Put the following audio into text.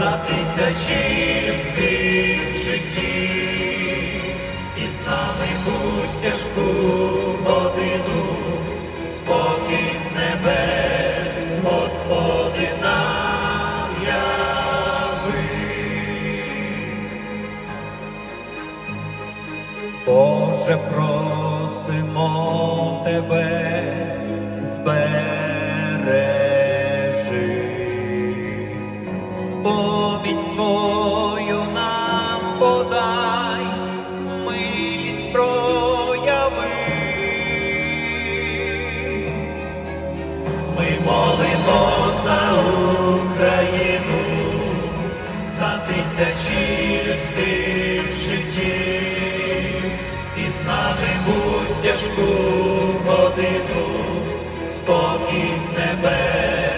тисячі людських життів, і з нами тяжку годину, спокій з небес, Господи нам яви. Боже, просимо тебе, поміч свою нам подай, милість прояви. Ми молимо за Україну, за тисячі людських життів, і з нами будь тяжку годину, спокій